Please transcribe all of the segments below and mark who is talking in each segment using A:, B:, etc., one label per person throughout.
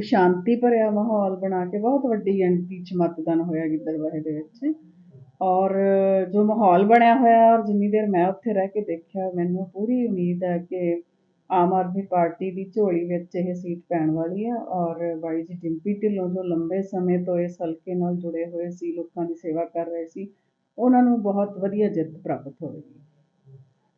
A: ਇੱਕ ਸ਼ਾਂਤੀ ਭਰਿਆ ਮਾਹੌਲ ਬਣਾ ਕੇ ਬਹੁਤ ਵੱਡੀ ਗਿਣਤੀ 'ਚ ਮਤਦਾਨ ਹੋਇਆ ਗਿੱਦੜਬਾਹੇ ਦੇ ਵਿੱਚ। ਔਰ ਜੋ ਮਾਹੌਲ ਬਣਿਆ ਹੋਇਆ ਔਰ ਜਿੰਨੀ ਦੇਰ ਮੈਂ ਉੱਥੇ ਰਹਿ ਕੇ ਦੇਖਿਆ, ਮੈਨੂੰ ਪੂਰੀ ਉਮੀਦ ਹੈ ਕਿ ਆਮ ਆਦਮੀ ਪਾਰਟੀ ਦੀ ਝੋਲੀ ਵਿੱਚ ਇਹ ਸੀਟ ਪੈਣ ਵਾਲੀ ਹੈ ਔਰ ਬਾਈ ਜੀ ਡਿੰਪੀ ਢਿੱਲੋਂ ਜੋ ਲੰਬੇ ਸਮੇਂ ਤੋਂ ਇਸ ਹਲਕੇ ਨਾਲ ਜੁੜੇ ਹੋਏ ਸੀ, ਲੋਕਾਂ ਦੀ ਸੇਵਾ ਕਰ ਰਹੇ ਸੀ, ਉਹਨਾਂ ਨੂੰ ਬਹੁਤ ਵਧੀਆ ਜਿੱਤ ਪ੍ਰਾਪਤ ਹੋਵੇਗੀ।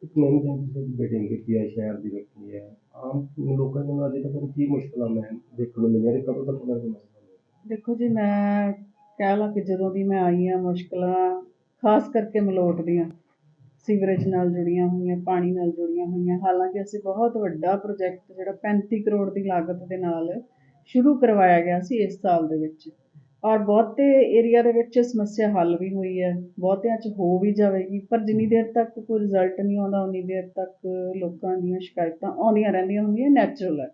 B: ਇੱਕ ਨਵੀਂ ਜੰਗ ਸ਼ਹਿਰ ਦੀ ਰੱਖੀ ਹੈ। ਆਮ ਲੋਕਾਂ ਨੂੰ ਅਜੇ ਤੱਕ ਕੀ ਮੁਸ਼ਕਲਾਂ ਮੈਂ ਦੇਖਣ ਨੂੰ ਮਿਲੀਆਂ ਨੇ? ਕਦੋਂ ਤੱਕ ਉਹਨਾਂ ਦੇ
A: ਦੇਖੋ ਜੀ, ਮੈਂ ਕਹਿ ਲਾ ਕਿ ਜਦੋਂ ਦੀ ਮੈਂ ਆਈ ਹਾਂ, ਮੁਸ਼ਕਲਾਂ ਖਾਸ ਕਰਕੇ ਮਲੋਟ ਦੀਆਂ, ਸੀਵਰੇਜ ਨਾਲ ਜੁੜੀਆਂ ਹੋਈਆਂ, ਪਾਣੀ ਨਾਲ ਜੁੜੀਆਂ ਹੋਈਆਂ, ਹਾਲਾਂਕਿ ਅਸੀਂ ਬਹੁਤ ਵੱਡਾ ਪ੍ਰੋਜੈਕਟ ਜਿਹੜਾ 35 ਕਰੋੜ ਦੀ ਲਾਗਤ ਦੇ ਨਾਲ ਸ਼ੁਰੂ ਕਰਵਾਇਆ ਗਿਆ ਸੀ ਇਸ ਸਾਲ ਦੇ ਵਿੱਚ। ਔਰ ਬਹੁਤੇ ਏਰੀਆ ਦੇ ਵਿੱਚ ਸਮੱਸਿਆ ਹੱਲ ਵੀ ਹੋਈ ਹੈ। ਬਹੁਤਿਆਂ 'ਚ ਹੋ ਵੀ ਜਾਵੇਗੀ, ਪਰ ਜਿੰਨੀ ਦੇਰ ਤੱਕ ਕੋਈ ਰਿਜ਼ਲਟ ਨਹੀਂ ਆਉਂਦਾ, ਉਨੀ ਦੇਰ ਤੱਕ ਲੋਕਾਂ ਦੀਆਂ ਸ਼ਿਕਾਇਤਾਂ ਆਉਂਦੀਆਂ ਰਹਿੰਦੀਆਂ ਹੁੰਦੀਆਂ ਨੈਚੁਰਲ ਹੈ।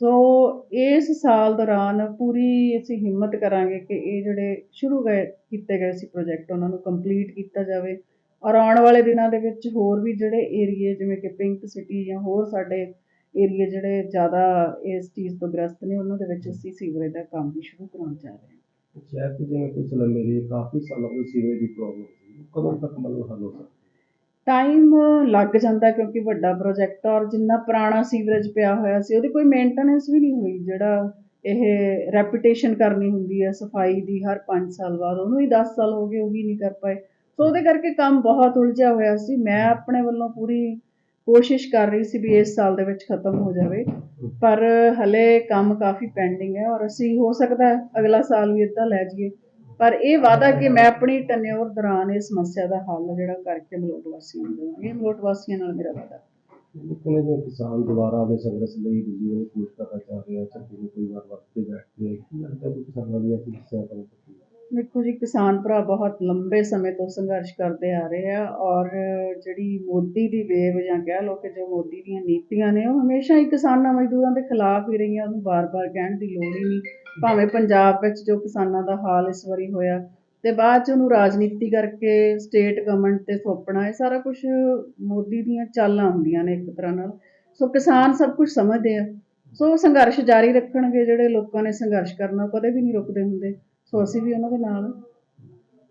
A: ਸੋ ਇਸ ਸਾਲ ਦੌਰਾਨ ਪੂਰੀ ਅਸੀਂ ਹਿੰਮਤ ਕਰਾਂਗੇ ਕਿ ਇਹ ਜਿਹੜੇ ਸ਼ੁਰੂ ਗਏ, ਕੀਤੇ ਗਏ ਸੀ ਪ੍ਰੋਜੈਕਟ ਉਹਨਾਂ ਨੂੰ ਕੰਪਲੀਟ ਕੀਤਾ ਜਾਵੇ। ਔਰ ਆਉਣ ਵਾਲੇ ਦਿਨਾਂ ਦੇ ਵਿੱਚ ਹੋਰ ਵੀ ਜਿਹੜੇ ਏਰੀਏ ਜਿਵੇਂ ਕਿ ਪਿੰਕ ਸਿਟੀ ਜਾਂ ਹੋਰ ਸਾਡੇ ਏਰੀਏ ਜਿਹੜੇ ਜ਼ਿਆਦਾ ਇਸ ਚੀਜ਼ ਤੋਂ ਗ੍ਰਸਤ ਨੇ, ਉਹਨਾਂ ਦੇ ਵਿੱਚ ਅਸੀਂ ਸੀਵਰੇਜ ਦਾ ਕੰਮ ਵੀ ਸ਼ੁਰੂ ਕਰਾਉਣ ਜਾ ਰਹੇ ਹਾਂ।
B: ਸ਼ਹਿਰ 'ਚ ਜਿਵੇਂ ਕੁਝ ਲੰਮੇ ਦੀ ਕਾਫੀ ਸਾਲਾਂ ਤੋਂ ਸੀਵੇਜ ਦੀ ਪ੍ਰੋਬਲਮ ਸੀ। ਉਹ ਕਦੋਂ ਤੱਕ ਮਤਲਬ ਹੱਲ ਹੋ ਸਕਦੀ?
A: ਟਾਈਮ ਲੱਗ ਜਾਂਦਾ ਕਿਉਂਕਿ ਵੱਡਾ ਪ੍ਰੋਜੈਕਟ ਔਰ ਜਿੰਨਾ ਪੁਰਾਣਾ ਸੀਵਰੇਜ ਪਿਆ ਹੋਇਆ ਸੀ, ਉਹਦੀ ਕੋਈ ਮੇਨਟੇਨੈਂਸ ਵੀ ਨਹੀਂ ਹੋਈ। ਜਿਹੜਾ ਇਹ ਰੈਪੂਟੇਸ਼ਨ ਕਰਨੀ ਹੁੰਦੀ ਹੈ ਸਫ਼ਾਈ ਦੀ ਹਰ 5 ਸਾਲ ਬਾਅਦ, ਉਹਨੂੰ ਹੀ 10 ਸਾਲ ਹੋ ਗਏ, ਉਹ ਵੀ ਨਹੀਂ ਕਰ ਪਾਏ। ਸੋ ਉਹਦੇ ਕਰਕੇ ਕੰਮ ਬਹੁਤ ਉਲਝਿਆ ਹੋਇਆ ਸੀ। ਮੈਂ ਆਪਣੇ ਵੱਲੋਂ ਪੂਰੀ ਕੋਸ਼ਿਸ਼ ਕਰ ਰਹੀ ਸੀ ਵੀ ਇਸ ਸਾਲ ਦੇ ਵਿੱਚ ਖਤਮ ਹੋ ਜਾਵੇ, ਪਰ ਹਲੇ ਕੰਮ ਕਾਫੀ ਪੈਂਡਿੰਗ ਹੈ ਔਰ ਅਸੀਂ ਹੋ ਸਕਦਾ ਅਗਲਾ ਸਾਲ ਵੀ ਇੱਦਾਂ ਲੈ ਜਾਈਏ। ਪਰ ਇਹ ਵਾਅਦਾ ਕਿ ਮੈਂ ਆਪਣੀ ਟਨਿਓਰ ਦੌਰਾਨ ਇਸ ਸਮੱਸਿਆ ਦਾ ਹੱਲ ਜਿਹੜਾ ਕਰਕੇ ਮਲੋਟ ਵਾਸੀਆਂ ਨੂੰ ਦੇਵਾਂਗੇ ਮਲੋਟ ਵਾਸੀਆਂ ਨਾਲ ਮੇਰਾ ਵਾਅਦਾ
B: ਲੇਕਿਨ ਜੋ ਕਿਸਾਨ ਦੁਬਾਰਾ ਦੇ ਸੰਘਰਸ਼ ਲਈ ਦੂਜੀ ਵਾਰੀ ਕੋਸ਼ਿਸ਼ ਕਰਨਾ ਚਾਹ ਰਹੇ ਆ ਚੱਕੀ ਕੋਈ ਵਾਰ ਵਕਤ ਤੇ ਬੈਠਦੇ ਆ ਲੱਗਦਾ ਕਿ ਕਿਸਾਨਾਂ ਦੀਆਂ ਸਮੱਸਿਆ
A: ਦੇਖੋ ਜੀ, ਕਿਸਾਨ ਭਰਾ ਬਹੁਤ ਲੰਬੇ ਸਮੇਂ ਤੋਂ ਸੰਘਰਸ਼ ਕਰਦੇ ਆ ਰਹੇ ਆ ਔਰ ਜਿਹੜੀ ਮੋਦੀ ਦੀ ਵੇਵ ਜਾਂ ਕਹਿ ਲਓ ਕਿ ਜੋ ਮੋਦੀ ਦੀਆਂ ਨੀਤੀਆਂ ਨੇ, ਉਹ ਹਮੇਸ਼ਾ ਹੀ ਕਿਸਾਨਾਂ ਮਜ਼ਦੂਰਾਂ ਦੇ ਖਿਲਾਫ ਹੀ ਰਹੀਆਂ, ਉਹਨੂੰ ਬਾਰ-ਬਾਰ ਕਹਿਣ ਦੀ ਲੋੜ ਹੀ ਨਹੀਂ। ਭਾਵੇਂ ਪੰਜਾਬ ਵਿੱਚ ਜੋ ਕਿਸਾਨਾਂ ਦਾ ਹਾਲ ਇਸ ਵਾਰੀ ਹੋਇਆ ਤੇ ਬਾਅਦ ਚ ਉਹਨੂੰ ਰਾਜਨੀਤੀ ਕਰਕੇ ਸਟੇਟ ਗਵਰਨਮੈਂਟ ਤੇ ਥੋਪਣਾ, ਇਹ ਸਾਰਾ ਕੁਝ ਮੋਦੀ ਦੀਆਂ ਚਾਲਾਂ ਹੁੰਦੀਆਂ ਨੇ ਇੱਕ ਤਰ੍ਹਾਂ ਨਾਲ। ਸੋ ਕਿਸਾਨ ਸਭ ਕੁਝ ਸਮਝਦੇ ਆ। ਸੋ ਸੰਘਰਸ਼ ਜਾਰੀ ਰੱਖਣਗੇ ਜਿਹੜੇ ਲੋਕਾਂ ਨੇ ਸੰਘਰਸ਼ ਕਰਨਾ, ਉਹ ਕਦੇ ਵੀ ਨਹੀਂ ਰੁਕਦੇ ਹੁੰਦੇ। ਸੋ ਅਸੀਂ ਵੀ ਉਹਨਾਂ ਦੇ ਨਾਲ ਹਾਂ।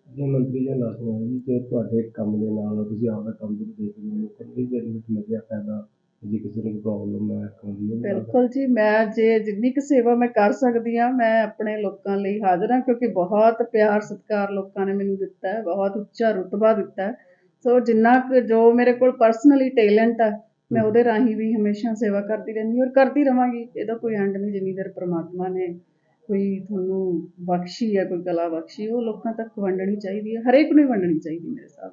B: ਜੇ ਮੰਤਰੀ ਜੀ ਰਹੇ ਜੀ ਕਿ ਤੁਹਾਡੇ ਕੰਮ ਦੇ ਨਾਲ ਤੁਸੀਂ ਆਪਦਾ ਕੰਮ ਵੀ ਦੇਖਦੇ ਹੋ ਲੋਕਾਂ ਨੂੰ ਵੀ ਬੈਨੀਫਿਟ ਮਿਲਿਆ ਫਾਇਦਾ ਜੇ ਕਿਸੇ ਨੂੰ ਪ੍ਰੋਬਲਮ ਹੈ ਅੱਖਾਂ ਦੀ ਉਹ ਵੀ
A: ਬਿਲਕੁਲ ਜੀ ਮੈਂ ਜੇ ਜਿੰਨੀ ਕੁ ਸੇਵਾ ਮੈਂ ਕਰ ਸਕਦੀ ਹਾਂ ਮੈਂ ਆਪਣੇ ਲੋਕਾਂ ਲਈ ਹਾਜ਼ਰ ਹਾਂ ਕਿਉਂਕਿ ਬਹੁਤ ਪਿਆਰ ਸਤਿਕਾਰ ਲੋਕਾਂ ਨੇ ਮੈਨੂੰ ਦਿੱਤਾ ਹੈ ਬਹੁਤ ਉੱਚਾ ਰੁਤਬਾ ਦਿੱਤਾ ਹੈ ਸੋ ਜਿੰਨਾ ਕੁ ਜੋ ਮੇਰੇ ਕੋਲ ਪਰਸਨਲੀ ਟੈਲੈਂਟ ਹੈ ਮੈਂ ਉਹਦੇ ਰਾਹੀਂ ਵੀ ਹਮੇਸ਼ਾ ਸੇਵਾ ਕਰਦੀ ਰਹਿੰਦੀ ਔਰ ਕਰਦੀ ਰਵਾਂਗੀ ਇਹਦਾ ਕੋਈ ਐਂਡ ਨਹੀਂ ਜਿੰਨੀ ਦੇਰ ਪ੍ਰਮਾਤਮਾ ਨੇ ਕੋਈ ਤੁਹਾਨੂੰ ਬਖਸ਼ੀ ਹੈ ਕੋਈ ਕਲਾ ਬਖਸ਼ੀ, ਉਹ ਲੋਕਾਂ ਤੱਕ ਵੰਡਣੀ ਚਾਹੀਦੀ ਹੈ, ਹਰੇਕ ਨੂੰ ਹੀ ਵੰਡਣੀ ਚਾਹੀਦੀ ਮੇਰੇ ਹਿਸਾਬ ਨਾਲ